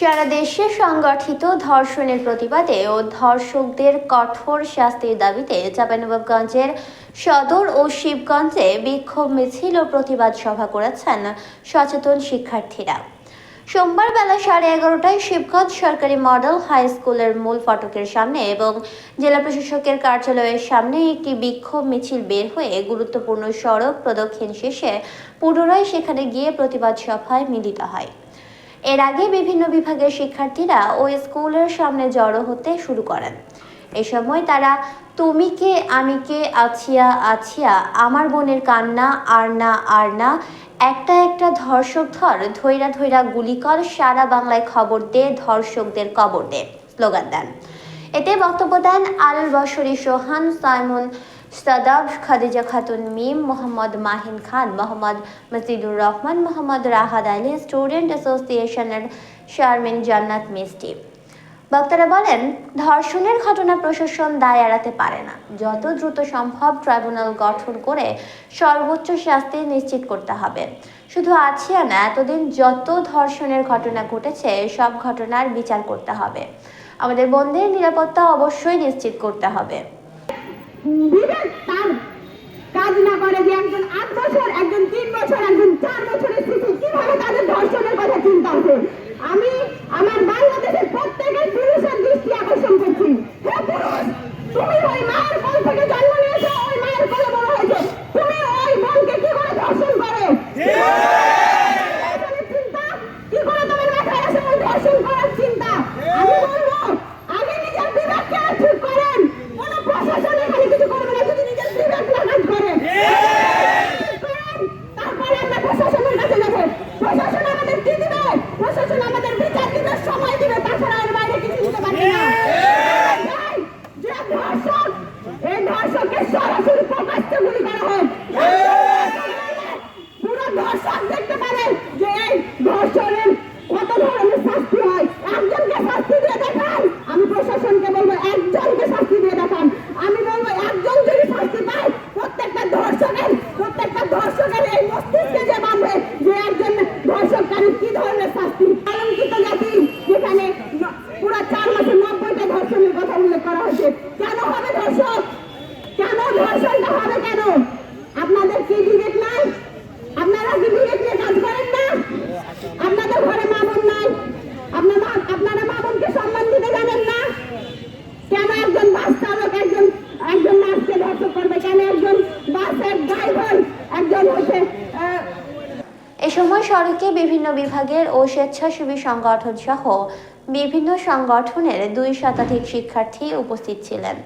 সারা দেশে সংগঠিত ধর্ষণের প্রতিবাদে ও ধর্ষকদের কঠোর শাস্তির দাবিতে চাঁপাইনবাবগঞ্জের সদর ও শিবগঞ্জে বিক্ষোভ মিছিল ও প্রতিবাদ সভা করেছেন সচেতন শিক্ষার্থীরা। সোমবার বেলা সাড়ে এগারোটায় শিবগঞ্জ সরকারি মডেল হাই স্কুলের মূল ফটকের সামনে এবং জেলা প্রশাসকের কার্যালয়ের সামনে একটি বিক্ষোভ মিছিল বের হয়ে গুরুত্বপূর্ণ সড়ক প্রদক্ষিণ শেষে পুনরায় সেখানে গিয়ে প্রতিবাদ সভায় মিলিত হয়। এর আগে বিভিন্ন বিভাগের শিক্ষার্থীরা ওই স্কুলের সামনে জড়ো হতে শুরু করেন। এ সময় তারা, তুমি কে? আমি কে? আছিয়া আছিয়া, আমার বোনের কান্না, আর না আর না, একটা একটা ধর্ষক ধর, ধৈরা ধৈরা গুলি কর, সারা বাংলায় খবর দে, ধর্ষকদের কবর দে। স্লোগান দেন। এতে বক্তব্য দেন আল বসরি সোহান, সাইমন সাদাব খাদিজা খাতুন মিম মোহাম্মদ মাহিন খান মোহাম্মদ মসিদুর রহমান মোহাম্মদ রাহাদ আলী স্টুডেন্ট অ্যাসোসিয়েশনের শারমিন জান্নাত মিষ্টি বক্তারা বলেন, ধর্ষণের ঘটনা প্রশাসন দায় এড়াতে পারে না। যত দ্রুত সম্ভব ট্রাইব্যুনাল গঠন করে সর্বোচ্চ শাস্তি নিশ্চিত করতে হবে। শুধু আছিয়া না, এতদিন যত ধর্ষণের ঘটনা ঘটেছে, সব ঘটনার বিচার করতে হবে। আমাদের বোনদের নিরাপত্তা অবশ্যই নিশ্চিত করতে হবে। বিবেক তার কাজ না করে যে একজন আট বছর, একজন তিন বছর, একজন চার বছরের শিশু, কীভাবে তাদের ধর্ষণের কথা চিন্তা আছে আমি আমার বাংলাদেশের প্রত্যেকের পুরুষের দৃষ্টি আকর্ষণ করছি। হে পুরুষ, তুমি ওই মায়ের কোল থেকে জন্ম নিয়েছো ওই মায়ের কোলে বড় হয়েছে তুমি ওই বোনকে কি করে ধর্ষণ করো ধর্ষণের চিন্তা কি করে তোমার মাথায় আসে ওই ধর্ষণ করার চিন্তা আমি বলব আগে নিজের বিবেককে ঠিক করেন কোন প্রশাসন এখানে কিছু করবে না যদি নিজের বিবেক না কাজ করে করেন, তারপরে আমরা প্রশাসনের কাছে যাব প্রশাসন আমাদের কি দিবে প্রশাসন আমাদের বিচার দিবে সময় দিবে তাছাড়া এর বাইরে কিছু দিতে পারবে না তাই যে ধর্ষক এই ধর্ষককে সরাসরি প্রকাশ্যে গুলি করা হোক পুরো ধর্ষক দেখতে পারে যে এই ধর্ষণের কত ধরনের শাস্তি হয় একজনকে শাস্তি দিয়ে দেখান আমি প্রশাসনকে বলব একজনকে শাস্তি দিয়ে দেখান আমি বলব একজন যদি শাস্তি পায় প্রত্যেকটা ধর্ষকের প্রত্যেকটা ধর্ষকের এই মস্তিষ্কে যে বাঁধবে যে একজন ধর্ষককারী কি ধরনের শাস্তি আলঙ্কিত জাতি যেখানে ন- পুরো চার মাসে নব্বইটা ধর্ষণের কথা উল্লেখ করা হয়েছে কেন হবে ধর্ষক ধর্ষণটা হবে কেন? আপনাদের কি বিবেক নাই? আপনারা কি বিবেক কাজ করেন না? আপনাদের ঘরে মা বোন নাই? আপনারা আপনারা মা বোনকে সম্মান দিতে জানেন না? কেন একজন বাস চালক একজন একজন নার্সকে ধর্ষণ করবে? কেন একজন বাসের ড্রাইভার একজন হচ্ছে এ সময় সড়কে বিভিন্ন বিভাগের ও স্বেচ্ছাসেবী সংগঠন সহ বিভিন্ন সংগঠনের দুই শতাধিক শিক্ষার্থী উপস্থিত ছিলেন।